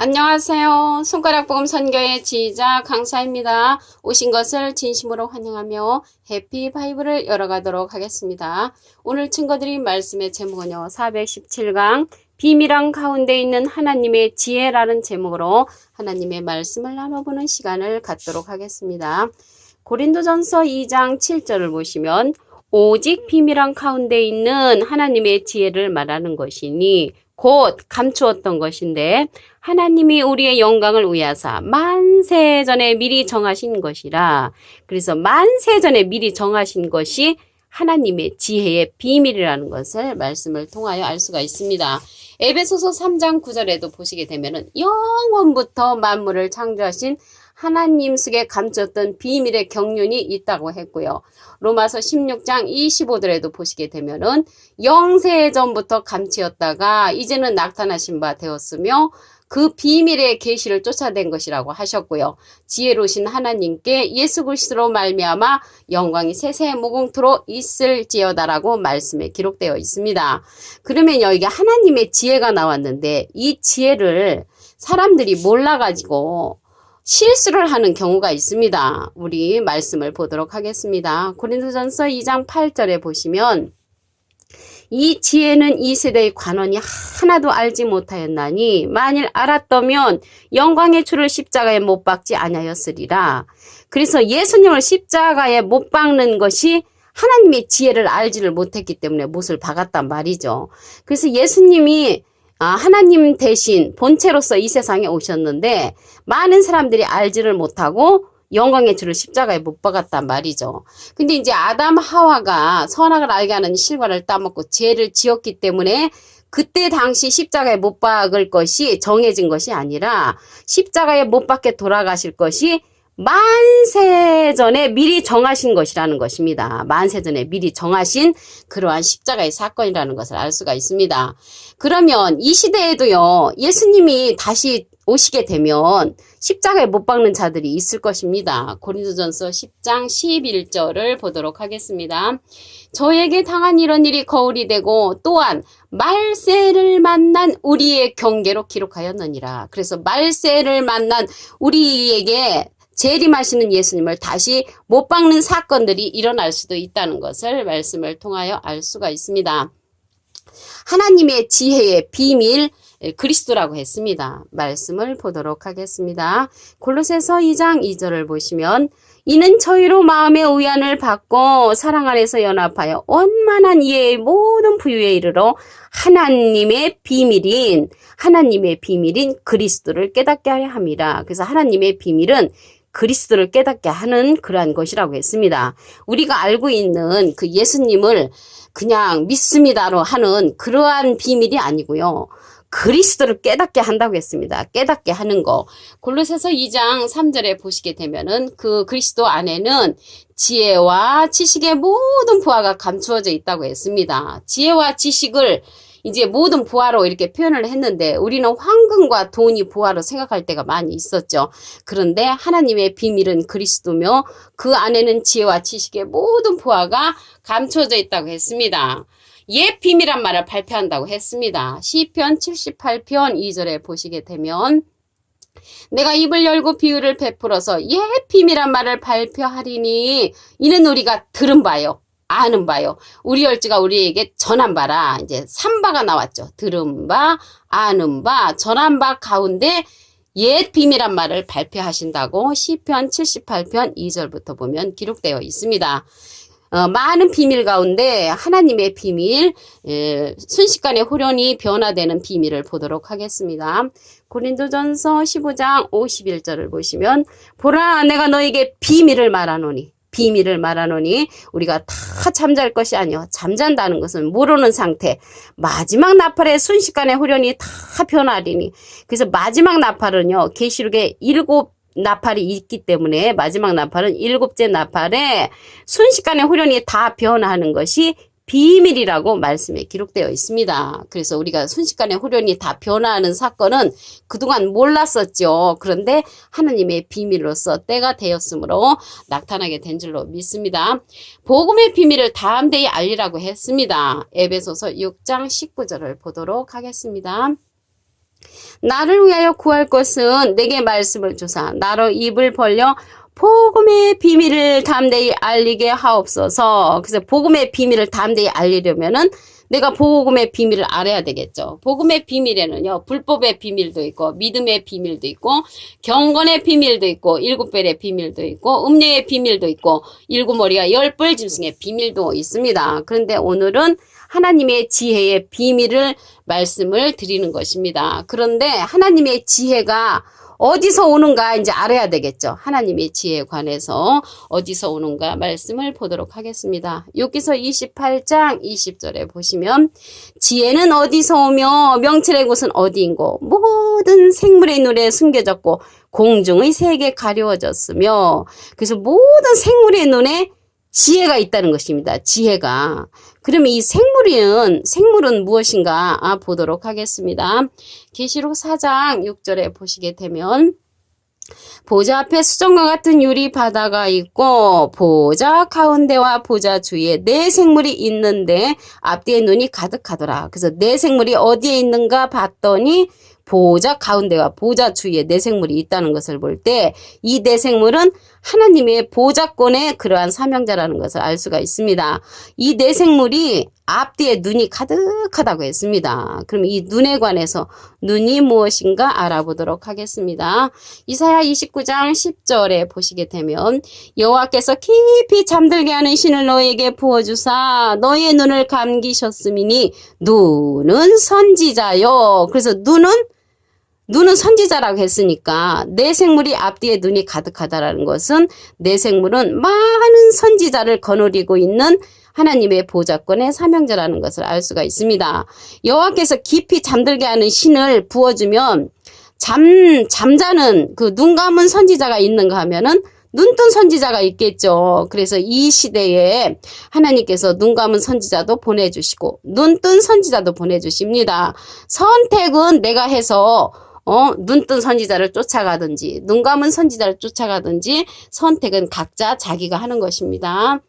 안녕하세요. 손가락복음 선교의 지휘자 강사입니다. 오신 것을 진심으로 환영하며 해피 바이블을 열어가도록 하겠습니다. 오늘 친구들이 말씀의 제목은요. 417강 비밀한 가운데 있는 하나님의 지혜라는 제목으로 하나님의 말씀을 나눠보는 시간을 갖도록 하겠습니다. 고린도전서 2장 7절을 보시면 오직 비밀한 가운데 있는 하나님의 지혜를 말하는 것이니 곧 감추었던 것인데 하나님이 우리의 영광을 위하사 만세 전에 미리 정하신 것이라. 그래서 만세 전에 미리 정하신 것이 하나님의 지혜의 비밀이라는 것을 말씀을 통하여 알 수가 있습니다. 에베소서 3장 9절에도 보시게 되면은 영원부터 만물을 창조하신 하나님 속에 감췄던 비밀의 경륜이 있다고 했고요. 로마서 16장 25절에도 보시게 되면은 영세 전부터 감치었다가 이제는 나타나신 바 되었으며 그 비밀의 계시를 쫓아낸 것이라고 하셨고요. 지혜로우신 하나님께 예수 그리스도로 말미암아 영광이 세세 무궁토로 있을지어다라고 말씀에 기록되어 있습니다. 그러면 여기 하나님의 지혜가 나왔는데 이 지혜를 사람들이 몰라가지고 실수를 하는 경우가 있습니다. 우리 말씀을 보도록 하겠습니다. 고린도전서 2장 8절에 보시면 이 지혜는 이 세대의 관원이 하나도 알지 못하였나니 만일 알았더면 영광의 주를 십자가에 못 박지 아니하였으리라. 그래서 예수님을 십자가에 못 박는 것이 하나님의 지혜를 알지를 못했기 때문에 못을 박았단 말이죠. 그래서 예수님이 아, 하나님 대신 본체로서 이 세상에 오셨는데 많은 사람들이 알지를 못하고 영광의 주를 십자가에 못 박았단 말이죠. 근데 이제 아담 하와가 선악을 알게 하는 실과를 따먹고 죄를 지었기 때문에 그때 당시 십자가에 못 박을 것이 정해진 것이 아니라 십자가에 못 박게 돌아가실 것이 만세 전에 미리 정하신 것이라는 것입니다. 만세 전에 미리 정하신 그러한 십자가의 사건이라는 것을 알 수가 있습니다. 그러면 이 시대에도요, 예수님이 다시 오시게 되면 십자가에 못 박는 자들이 있을 것입니다. 고린도전서 10장 11절을 보도록 하겠습니다. 저에게 당한 이런 일이 거울이 되고 또한 말세를 만난 우리의 경계로 기록하였느니라. 그래서 말세를 만난 우리에게 재림하시는 예수님을 다시 못 박는 사건들이 일어날 수도 있다는 것을 말씀을 통하여 알 수가 있습니다. 하나님의 지혜의 비밀 그리스도라고 했습니다. 말씀을 보도록 하겠습니다. 골로새서 2장 2절을 보시면 이는 저희로 마음의 의안을 받고 사랑 안에서 연합하여 원만한 이해의 모든 부유에 이르러 하나님의 비밀인 하나님의 비밀인 그리스도를 깨닫게 하려 함이라. 그래서 하나님의 비밀은 그리스도를 깨닫게 하는 그러한 것이라고 했습니다. 우리가 알고 있는 그 예수님을 그냥 믿습니다로 하는 그러한 비밀이 아니고요. 그리스도를 깨닫게 한다고 했습니다. 깨닫게 하는 거. 골로새서 2장 3절에 보시게 되면은 그 그리스도 안에는 지혜와 지식의 모든 부하가 감추어져 있다고 했습니다. 지혜와 지식을 이제 모든 부하로 이렇게 표현을 했는데 우리는 황금과 돈이 부하로 생각할 때가 많이 있었죠. 그런데 하나님의 비밀은 그리스도며 그 안에는 지혜와 지식의 모든 부하가 감춰져 있다고 했습니다. 옛 비밀한 말을 발표한다고 했습니다. 시편 78편 2절에 보시게 되면 내가 입을 열고 비유를 베풀어서 옛 비밀한 말을 발표하리니 이는 우리가 들은 바요. 아는 바요. 우리 열지가 우리에게 전한 바라. 이제 삼바가 나왔죠. 들은 바, 아는 바, 전한 바 가운데 옛 비밀한 말을 발표하신다고 시편 78편 2절부터 보면 기록되어 있습니다. 어, 많은 비밀 가운데 하나님의 비밀, 에, 순식간에 후련히 변화되는 비밀을 보도록 하겠습니다. 고린도전서 15장 51절을 보시면 보라 내가 너에게 비밀을 말하노니 비밀을 말하노니 우리가 다 잠잘 것이 아니요 잠잔다는 것은 모르는 상태. 마지막 나팔에 순식간에 후련히 다 변하리니. 그래서 마지막 나팔은요 계시록에 일곱 나팔이 있기 때문에 마지막 나팔은 일곱째 나팔에 순식간에 후련히 다 변화하는 것이 비밀이라고 말씀에 기록되어 있습니다. 그래서 우리가 순식간에 후련히 다 변화하는 사건은 그동안 몰랐었죠. 그런데 하나님의 비밀로서 때가 되었으므로 나타나게 된 줄로 믿습니다. 복음의 비밀을 다음대에 알리라고 했습니다. 에베소서 6장 19절을 보도록 하겠습니다. 나를 위하여 구할 것은 내게 말씀을 주사 나로 입을 벌려 복음의 비밀을 담대히 알리게 하옵소서. 그래서 복음의 비밀을 담대히 알리려면은 내가 복음의 비밀을 알아야 되겠죠. 복음의 비밀에는요, 불법의 비밀도 있고, 믿음의 비밀도 있고, 경건의 비밀도 있고, 일곱 별의 비밀도 있고, 음료의 비밀도 있고, 일곱 머리가 열벌 짐승의 비밀도 있습니다. 그런데 오늘은 하나님의 지혜의 비밀을 말씀을 드리는 것입니다. 그런데 하나님의 지혜가 어디서 오는가 이제 알아야 되겠죠. 하나님의 지혜에 관해서 어디서 오는가 말씀을 보도록 하겠습니다. 여기서 28장 20절에 보시면 지혜는 어디서 오며 명철의 곳은 어디인고 모든 생물의 눈에 숨겨졌고 공중의 색에 가려워졌으며 그래서 모든 생물의 눈에 지혜가 있다는 것입니다. 지혜가. 그러면 이 생물은 생물은 무엇인가 아, 보도록 하겠습니다. 계시록 4장 6절에 보시게 되면 보좌 앞에 수정과 같은 유리 바다가 있고 보좌 가운데와 보좌 주위에 네 생물이 있는데 앞뒤에 눈이 가득하더라. 그래서 네 생물이 어디에 있는가 봤더니 보좌 가운데와 보좌 주위에 네 생물이 있다는 것을 볼 때 이 네 생물은 하나님의 보좌권의 그러한 사명자라는 것을 알 수가 있습니다. 이네 생물이 앞뒤에 눈이 가득하다고 했습니다. 그럼 이 눈에 관해서 눈이 무엇인가 알아보도록 하겠습니다. 이사야 29장 10절에 보시게 되면 여호와께서 깊이 잠들게 하는 신을 너에게 부어주사 너의 눈을 감기셨음이니 눈은 선지자요. 그래서 눈은 눈은 선지자라고 했으니까 내 생물이 앞뒤에 눈이 가득하다라는 것은 내 생물은 많은 선지자를 거느리고 있는 하나님의 보좌권의 사명자라는 것을 알 수가 있습니다. 여호와께서 깊이 잠들게 하는 신을 부어주면 잠 잠자는 그 눈 감은 선지자가 있는가 하면은 눈뜬 선지자가 있겠죠. 그래서 이 시대에 하나님께서 눈 감은 선지자도 보내주시고 눈뜬 선지자도 보내주십니다. 선택은 내가 해서 어, 눈 뜬 선지자를 쫓아가든지, 눈 감은 선지자를 쫓아가든지, 선택은 각자 자기가 하는 것입니다.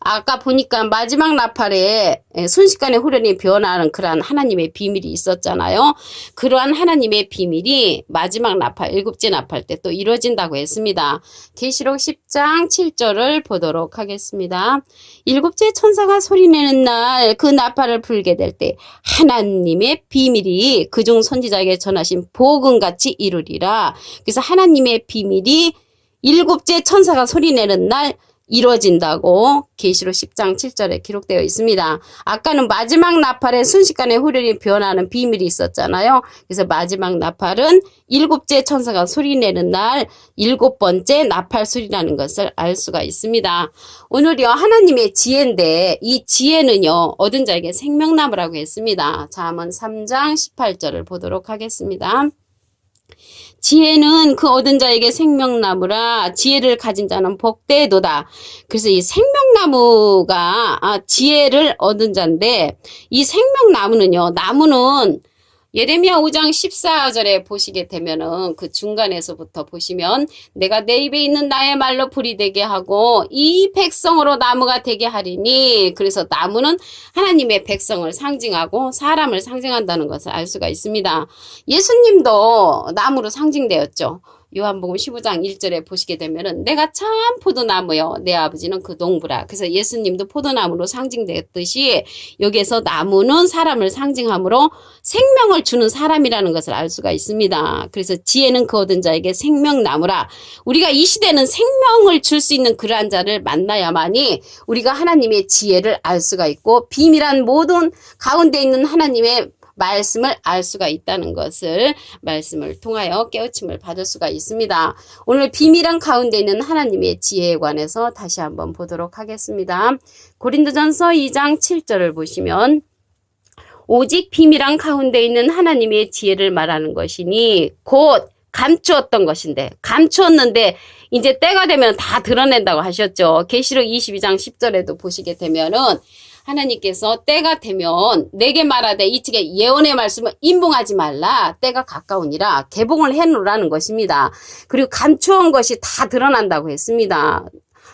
아까 보니까 마지막 나팔에 예, 순식간에 후련히 변하는 그러한 하나님의 비밀이 있었잖아요. 그러한 하나님의 비밀이 마지막 나팔, 일곱째 나팔 때 또 이루어진다고 했습니다. 계시록 10장 7절을 보도록 하겠습니다. 일곱째 천사가 소리내는 날 그 나팔을 불게 될 때 하나님의 비밀이 그중 선지자에게 전하신 복음같이 이루리라. 그래서 하나님의 비밀이 일곱째 천사가 소리내는 날 이루어진다고 계시록 10장 7절에 기록되어 있습니다. 아까는 마지막 나팔에 순식간에 후련히 변하는 비밀이 있었잖아요. 그래서 마지막 나팔은 일곱째 천사가 소리내는 날 일곱 번째 나팔 소리라는 것을 알 수가 있습니다. 오늘이요 하나님의 지혜인데 이 지혜는요 얻은 자에게 생명나무라고 했습니다. 잠언 3장 18절을 보도록 하겠습니다. 지혜는 그 얻은 자에게 생명나무라 지혜를 가진 자는 복되도다. 그래서 이 생명나무가 아, 지혜를 얻은 자인데 이 생명나무는요. 나무는 예레미야 5장 14절에 보시게 되면은 그 중간에서부터 보시면 내가 내 입에 있는 나의 말로 불이 되게 하고 이 백성으로 나무가 되게 하리니 그래서 나무는 하나님의 백성을 상징하고 사람을 상징한다는 것을 알 수가 있습니다. 예수님도 나무로 상징되었죠. 요한복음 15장 1절에 보시게 되면은 내가 참 포도나무요 내 아버지는 그 농부라. 그래서 예수님도 포도나무로 상징되었듯이 여기에서 나무는 사람을 상징함으로 생명을 주는 사람이라는 것을 알 수가 있습니다. 그래서 지혜는 그 얻은 자에게 생명나무라. 우리가 이 시대는 생명을 줄 수 있는 그러한 자를 만나야만이 우리가 하나님의 지혜를 알 수가 있고 비밀한 모든 가운데 있는 하나님의 말씀을 알 수가 있다는 것을 말씀을 통하여 깨우침을 받을 수가 있습니다. 오늘 비밀한 가운데 있는 하나님의 지혜에 관해서 다시 한번 보도록 하겠습니다. 고린도전서 2장 7절을 보시면 오직 비밀한 가운데 있는 하나님의 지혜를 말하는 것이니 곧 감추었던 것인데 감추었는데 이제 때가 되면 다 드러낸다고 하셨죠. 계시록 22장 10절에도 보시게 되면은 하나님께서 때가 되면 내게 말하되 이 측에 예언의 말씀을 임봉하지 말라 때가 가까우니라 개봉을 해놓으라는 것입니다. 그리고 감추온 것이 다 드러난다고 했습니다.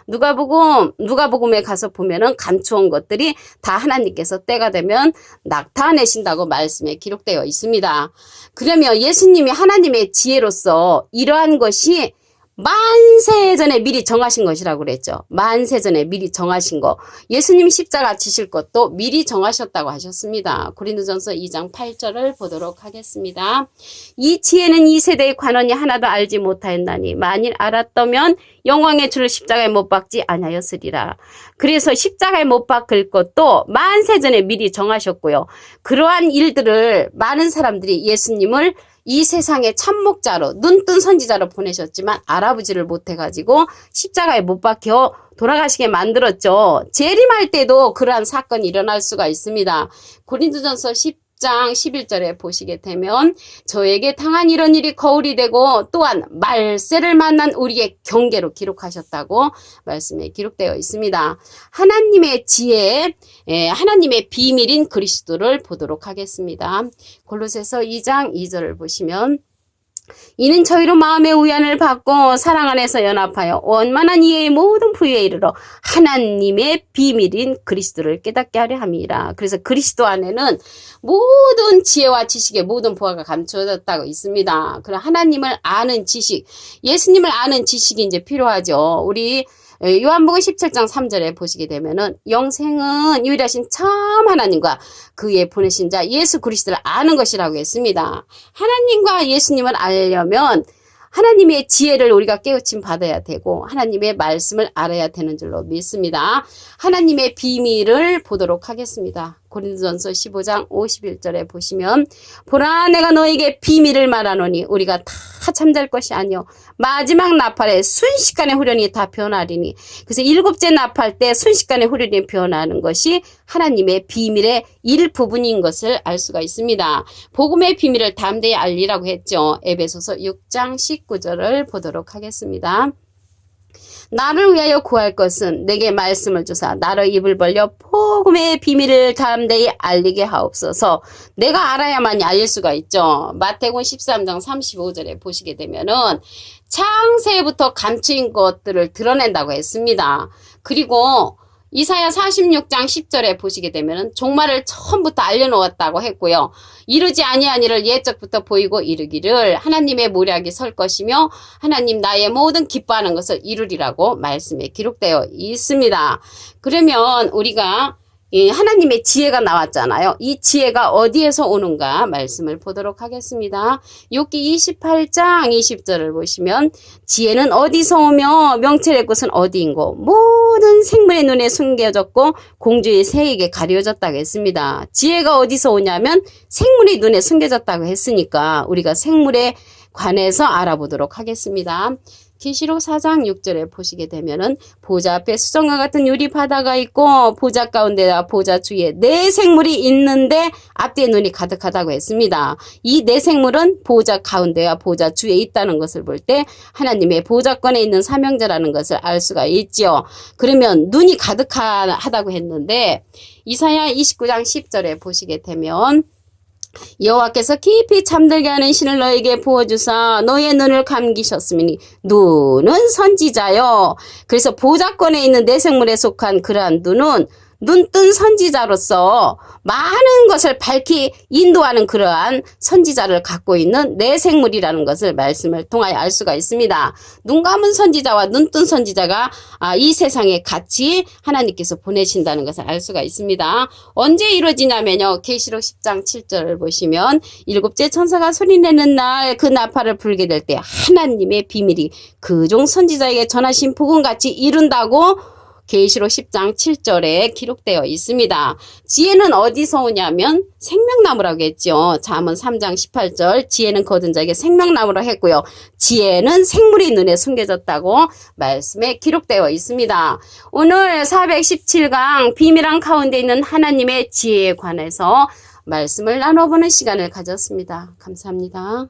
누가복음 누가복음에 가서 보면은 감추온 것들이 다 하나님께서 때가 되면 나타내신다고 말씀에 기록되어 있습니다. 그러면 예수님이 하나님의 지혜로서 이러한 것이 만세 전에 미리 정하신 것이라고 그랬죠. 만세 전에 미리 정하신 거. 예수님 십자가 지실 것도 미리 정하셨다고 하셨습니다. 고린도전서 2장 8절을 보도록 하겠습니다. 이 지혜는 이 세대의 관원이 하나도 알지 못하였나니 만일 알았다면 영광의 주를 십자가에 못 박지 아니하였으리라. 그래서 십자가에 못 박을 것도 만세 전에 미리 정하셨고요. 그러한 일들을 많은 사람들이 예수님을 이 세상의 참목자로 눈뜬 선지자로 보내셨지만 알아보지를 못해가지고 십자가에 못 박혀 돌아가시게 만들었죠. 재림할 때도 그러한 사건이 일어날 수가 있습니다. 고린도전서 10 장 11절에 보시게 되면 저에게 당한 이런 일이 거울이 되고 또한 말세를 만난 우리의 경계로 기록하셨다고 말씀에 기록되어 있습니다. 하나님의 지혜, 예, 하나님의 비밀인 그리스도를 보도록 하겠습니다. 골로새서 2장 2절을 보시면 이는 저희로 마음의 우연을 받고 사랑 안에서 연합하여 원만한 이해의 모든 부위에 이르러 하나님의 비밀인 그리스도를 깨닫게 하려 함이라. 그래서 그리스도 안에는 모든 지혜와 지식의 모든 부하가 감춰졌다고 있습니다. 그럼 하나님을 아는 지식, 예수님을 아는 지식이 이제 필요하죠. 우리 예, 요한복음 17장 3절에 보시게 되면은 영생은 유일하신 참 하나님과 그의 보내신 자 예수 그리스도를 아는 것이라고 했습니다. 하나님과 예수님을 알려면 하나님의 지혜를 우리가 깨우침 받아야 되고 하나님의 말씀을 알아야 되는 줄로 믿습니다. 하나님의 비밀을 보도록 하겠습니다. 고린도전서 15장 51절에 보시면 보라 내가 너에게 비밀을 말하노니 우리가 다 잠잘 것이 아니요 마지막 나팔에 순식간에 후련이 다 변하리니 그래서 일곱째 나팔 때 순식간에 후련이 변하는 것이 하나님의 비밀의 일부분인 것을 알 수가 있습니다. 복음의 비밀을 담대히 알리라고 했죠. 에베소서 6장 19절을 보도록 하겠습니다. 나를 위하여 구할 것은 내게 말씀을 주사 나를 입을 벌려 복음의 비밀을 담대히 알리게 하옵소서. 내가 알아야만이 알릴 수가 있죠. 마태군 13장 35절에 보시게 되면은 창세부터 감추인 것들을 드러낸다고 했습니다. 그리고 이사야 46장 10절에 보시게 되면 종말을 처음부터 알려놓았다고 했고요. 이루지 아니한 일을 예적부터 보이고 이르기를 하나님의 모략이 설 것이며 하나님 나의 모든 기뻐하는 것을 이루리라고 말씀에 기록되어 있습니다. 그러면 우리가 이 하나님의 지혜가 나왔잖아요. 이 지혜가 어디에서 오는가 말씀을 보도록 하겠습니다. 욥기 28장 20절을 보시면 지혜는 어디서 오며 명철의 곳은 어디인고 모든 생물의 눈에 숨겨졌고 공주의 새에게 가려졌다고 했습니다. 지혜가 어디서 오냐면 생물의 눈에 숨겨졌다고 했으니까 우리가 생물에 관해서 알아보도록 하겠습니다. 계시록 4장 6절에 보시게 되면은 보좌 앞에 수정과 같은 유리 바다가 있고 보좌 가운데와 보좌 주위에 네 생물이 있는데 앞뒤에 눈이 가득하다고 했습니다. 이 네 생물은 보좌 가운데와 보좌 주위에 있다는 것을 볼 때 하나님의 보좌권에 있는 사명자라는 것을 알 수가 있지요. 그러면 눈이 가득하다고 했는데 이사야 29장 10절에 보시게 되면 여호와께서 깊이 잠들게 하는 신을 너에게 부어주사 너의 눈을 감기셨으니 눈은 선지자요. 그래서 보좌권에 있는 내 생물에 속한 그러한 눈은 눈뜬 선지자로서 많은 것을 밝히 인도하는 그러한 선지자를 갖고 있는 내 생물이라는 것을 말씀을 통하여 알 수가 있습니다. 눈 감은 선지자와 눈뜬 선지자가 아, 이 세상에 같이 하나님께서 보내신다는 것을 알 수가 있습니다. 언제 이루어지냐면요. 계시록 10장 7절을 보시면 일곱째 천사가 소리내는 날 그 나팔을 불게 될 때 하나님의 비밀이 그 종 선지자에게 전하신 복음같이 이룬다고 계시록 10장 7절에 기록되어 있습니다. 지혜는 어디서 오냐면 생명나무라고 했죠. 잠언 3장 18절 지혜는 거둔 자에게 생명나무라 했고요. 지혜는 생물이 눈에 숨겨졌다고 말씀에 기록되어 있습니다. 오늘 417강 비밀한 가운데 있는 하나님의 지혜에 관해서 말씀을 나눠보는 시간을 가졌습니다. 감사합니다.